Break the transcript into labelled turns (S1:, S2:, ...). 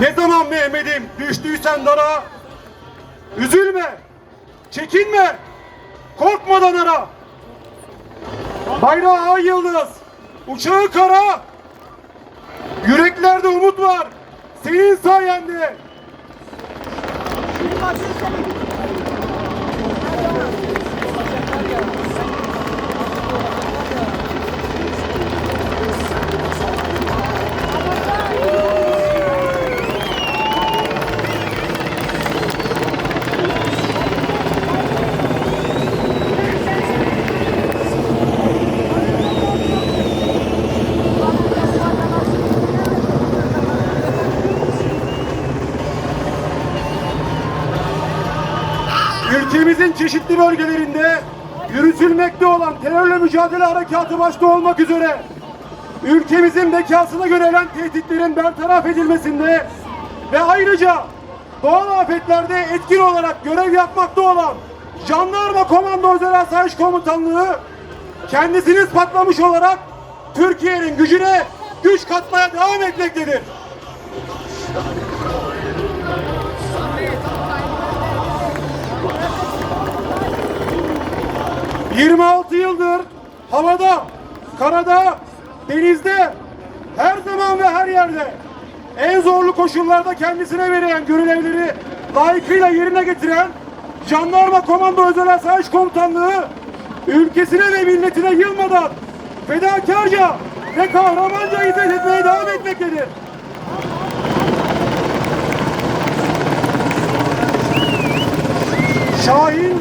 S1: Ne zaman Mehmet'im düştüysen dara Üzülme Çekinme Korkmadan ara. Bayrağı ay yıldız Uçağı kara. Yüreklerde umut var Senin sayende Ülkemizin çeşitli bölgelerinde yürütülmekte olan terörle mücadele harekatı başta olmak üzere ülkemizin bekasına yönelen tehditlerin bertaraf edilmesinde ve ayrıca doğal afetlerde etkin olarak görev yapmakta olan Jandarma Komando Özel Asayiş Komutanlığı kendisini ispatlamış olarak Türkiye'nin gücüne güç katmaya devam etmektedir. ...26 yıldır havada, karada, denizde, her zaman ve her yerde en zorlu koşullarda kendisine verilen görevleri layıkıyla yerine getiren Jandarma Komando Özel Asayiş Komutanlığı ülkesine ve milletine yılmadan fedakarca ve kahramanca hizmet etmeye devam etmektedir. Şahin